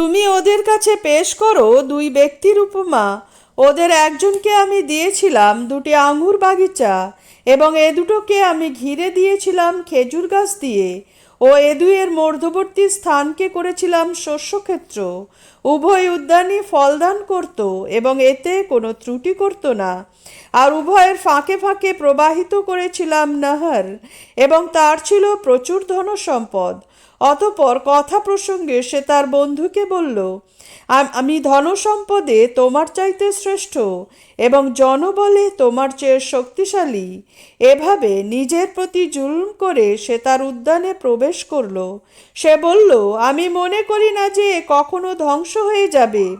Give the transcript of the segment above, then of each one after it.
তুমি ওদের কাছে পেশ করো দুই ব্যক্তির উপমা। ওদের একজনকে আমি দিয়েছিলাম দুটি আঙুর বাগিচা এবং এ দুটোকে আমি ঘিরে দিয়েছিলাম খেজুর গাছ দিয়ে। ও এ দুইয়ের মধ্যবর্তী স্থানকে করেছিলাম শস্যক্ষেত্র। উভয় উদ্যানই ফলদান করত এবং এতে কোনো ত্রুটি করত না। আর উভয়ের ফাঁকে ফাঁকে প্রবাহিত করেছিলাম নাহার এবং তার ছিল প্রচুর ধনসম্পদ। অতপর কথা প্রসঙ্গে সে তার বন্ধুকে বলল, "আম- আমি ধনসম্পদে তোমার চাইতে শ্রেষ্ঠ এবং জনবলে তোমার চেয়ে শক্তিশালী। এভাবে নিজের প্রতি জুলুম করে সে তার উদ্যানে প্রবেশ করল। সে বলল, আমি মনে করি না যে কখনো ধ্বংস হয়ে যাবে।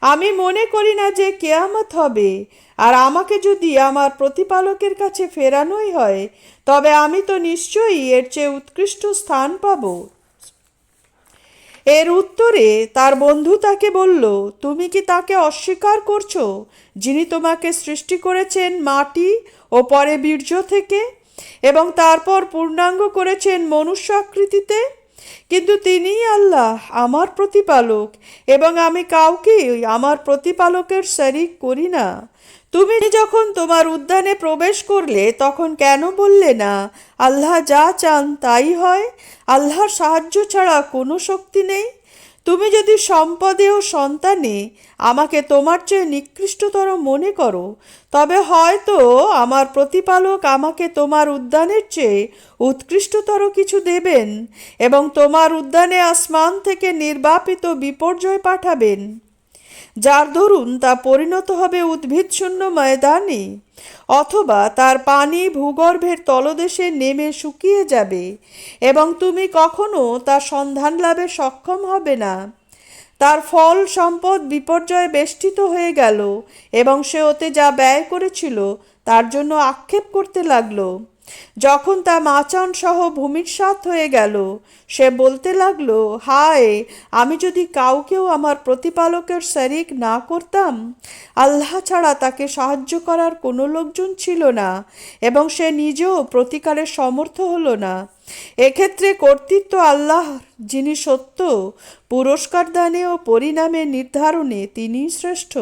আমি মনে করি না যে কেয়ামত হবে। আর আমাকে যদি আমার প্রতিপালকের কাছে ফেরানোই হয়, তবে আমি তো নিশ্চয়ই এর চেয়ে উৎকৃষ্ট স্থান পাব। এর উত্তরে তার বন্ধু তাকে বলল, তুমি কি তাকে অস্বীকার করছ, যিনি তোমাকে সৃষ্টি করেছেন মাটি ও পরে বীর্য থেকে? এবং তারপর পূর্ণাঙ্গ করেছেন মনুষ্য আকৃতিতে কিন্তু তিনিই আল্লাহ, আমার প্রতিপালক, এবং আমি কাউকেই আমার প্রতিপালকের শরিক করি না। তুমি যখন তোমার উদ্যানে প্রবেশ করলে, তখন কেন বললে না, আল্লাহ যা চান তাই হয়? আল্লাহর সাহায্য ছাড়া কোনো শক্তি নেই? তুমি যদি সম্পদে ও সন্তানে আমাকে তোমার চেয়ে নিকৃষ্টতর মনে করো, তবে হয়তো আমার প্রতিপালক আমাকে তোমার উদ্যানের চেয়ে উৎকৃষ্টতর কিছু দেবেন এবং তোমার উদ্যানে আসমান থেকে নির্বাপিত বিপর্যয় পাঠাবেন। যার দরুন তা পরিণত হবে উদ্ভিদশূন্য ময়দানে, অথবা তার পানি ভূগর্ভের তলদেশে নেমে শুকিয়ে যাবে এবং তুমি কখনো তার সন্ধান লাভে সক্ষম হবে না। তার ফল সম্পদ বিপর্যয়ে বেষ্টিত হয়ে গেল এবং সে ওতে যা ব্যয় করেছিল তার জন্য আক্ষেপ করতে লাগল। যখন তা মাচান সহ ভূমির সাথ হয়ে গেল, সে বলতে লাগল, হায়, আমি যদি কাউকেও আমার প্রতিপালকের শরিক না করতাম, আল্লাহ ছাড়া তাকে সাহায্য করার কোনো লোকজন ছিল না এবং সে নিজেও প্রতিকারের সমর্থ হলো না। এক্ষেত্রে কর্তৃত্ব আল্লাহ, যিনি সত্য, পুরস্কার দানে ও পরিণামে নির্ধারণে তিনিই শ্রেষ্ঠ।